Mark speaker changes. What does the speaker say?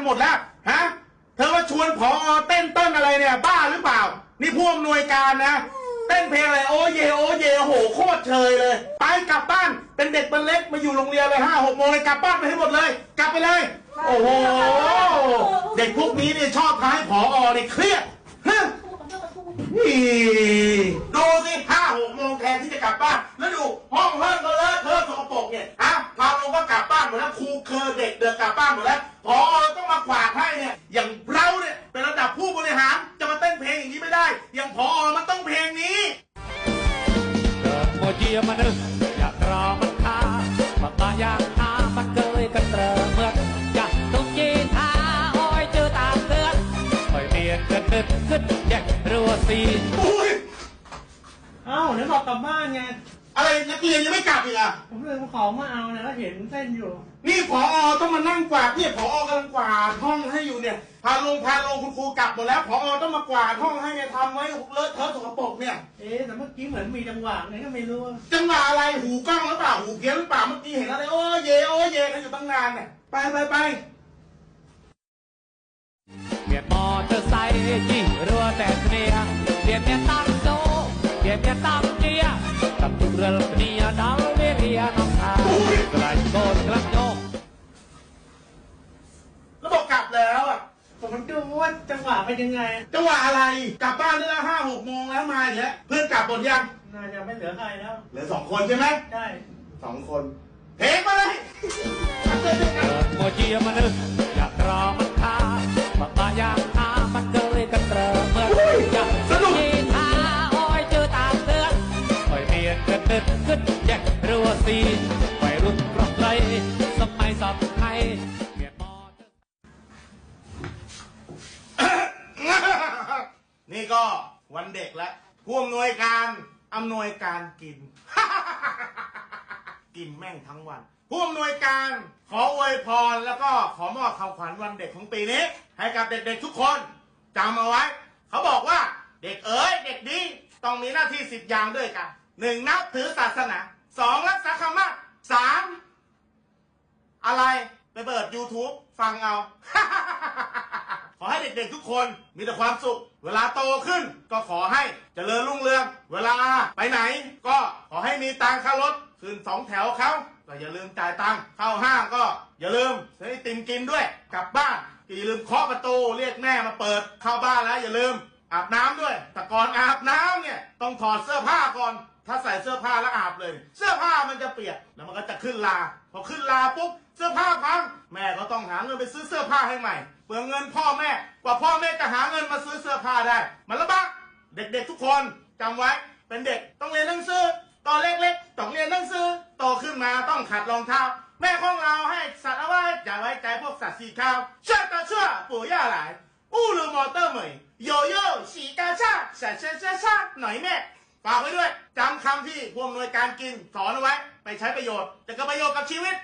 Speaker 1: กันหมดแล้วฮะเธอมาชวนผอเต้นเต้นอะไรเนี่ย บ้าหรือเปล่า นี่ผู้อำนวยการนะ เต้นเพลงอะไรโอ้เยโอ้เยโอโหโคตรเชยเลย ไปกลับบ้านเป็นเด็กเป็นเล็กมาอยู่โรงเรียนเลยห้าหกโมงเลยกลับบ้านไปให้หมดเลย กลับไปเลย โอ้โหเด็กพวกนี้เนี่ยชอบทำให้ผอเนี่ยเครียดฮะนี่ดูสิห้าหกโมงแทนที่จะกลับบ้านแล้วดูห้องเพิ่มก็เลอะเทอะสกปรกเนี่ยฮะพาลงก็กลับบ้านหมดแล้วครูเคอเด็กเดินกลับบ้านหมดแล้ว รั
Speaker 2: วซี
Speaker 1: อุ้ย
Speaker 3: เอ้าเดี๋ยวบอกกลับบ้านไง
Speaker 1: อะไรนักเรียนยังไม่กลับอีกอะ
Speaker 3: ผมเลยมาของมาเอานะแล้วเห็นเส้นอยู่
Speaker 1: นี่พอต้องมานั่งกวาดเนี่ยพอกำลังกวาดห้องให้อยู่เนี่ย พาลงพาลงคุณครูกลับหมดแล้วพอต้องมากวาดห้องให้เนี่ยทำไว้เลอะเทอะสกปรกเนี่ย
Speaker 3: เอ๊ะแต่เมื่อกี้เหมือนมีจังหวะไงก็ไม่รู้
Speaker 1: จังหวะอะไรหูกล้องหรือเปล่าหูเพี้ยนหรือเปล่าเมื่อกี้เห็นอะไรโอ้เยโอ้เยกันอยู่ตั้งนานเนี่ยไปไปไป
Speaker 2: เปลี่ยนมอเตอร์ไซค์จี้รัวแต่เนียเปลี่ยนเมียตั้ง โซเปลี่ยนเมียตังเกียร์กับทุกเรื่องเนียดาวเรียน้องชายกลายโกนกลับโยก
Speaker 1: แล้วบอกกลับแล้วอะ
Speaker 3: ผมดูว่าจังหวะเป็นยังไง
Speaker 1: จังหวะอะไร กลับบ้านได้แล้วห้าหกโมงแล้วมาอีกแล้วเพื่อนกลับหมดยัง
Speaker 3: น่าจะไม่เหลือใครแล้ว
Speaker 1: เหลือสองคนใช่ไหม
Speaker 3: ใช่
Speaker 1: สองคนเพลงมาเลย
Speaker 2: เกิดโมเจียมันนึกอยากรอมันคามันมาอยา เด็
Speaker 1: กแล้วผู้อำนวยการอำนวยการกิน กินแม่งทั้งวัน ผู้อำนวยการขออวยพรแล้วก็ขอมอบคำขวัญวันเด็กของปีนี้ ให้กับเด็กๆทุกคนจำเอาไว้ เขาบอกว่าเด็กเอ๋ยเด็กดีต้องมีหน้าที่สิบอย่างด้วยกันหนึ่งนับถือศาสนาสองรักษาคำมั่นสามอะไรไปเปิด YouTube ฟังเอา ขอให้เด็กๆทุกคนมีแต่ความสุข เวลาโตขึ้นก็ขอให้เจริญรุ่งเรือง เวลาไปไหนก็ขอให้มีตังค่ารถขึ้นสองแถวเขาก็อย่าลืมจ่ายตังค์เข้าห้างก็อย่าลืมซื้อติมกินด้วย กลับบ้านก็อย่าลืมเคาะประตูเรียกแม่มาเปิดเข้าบ้านแล้วอย่าลืมอาบน้ำด้วยแต่ก่อนอาบน้ำ ต้องถอดเสื้อผ้าก่อน ถ้าใส่เสื้อผ้าแล้วอาบเลย เสื้อผ้ามันจะเปียกแล้วมันก็จะขึ้นลา พอขึ้นลาปุ๊บเสื้อผ้าพังแม่ก็ต้องหาเงินไปซื้อเสื้อผ้าให้ใหม่เปลืองเงินพ่อแม่กว่าพ่อแม่จะหาเงินมาซื้อเสื้อผ้าได้ มันลำบากเด็กๆทุกคนจำไว้เป็นเด็กต้องเรียนหนังสือตอนเล็กๆต้องเรียนหนังสือโตขึ้นมาต้องขัดรองเท้าแม่ของเราให้สัตว์เอาไว้อย่าไว้ใจพวกสัตว์สีขาวเชื่อตาเชื่อปู่ย่าหลายอู้ลืมมอเตอร์เห มยโยโย่สีกาชาแฉะแฉะแฉะแฉะหน่อยแม่ฝากไว้ด้วยจำคำที่ผู้อำนวยการกินสอนเอาไว้ ไปใช้ประโยชน์ จะเกิดประโยชน์กับชีวิต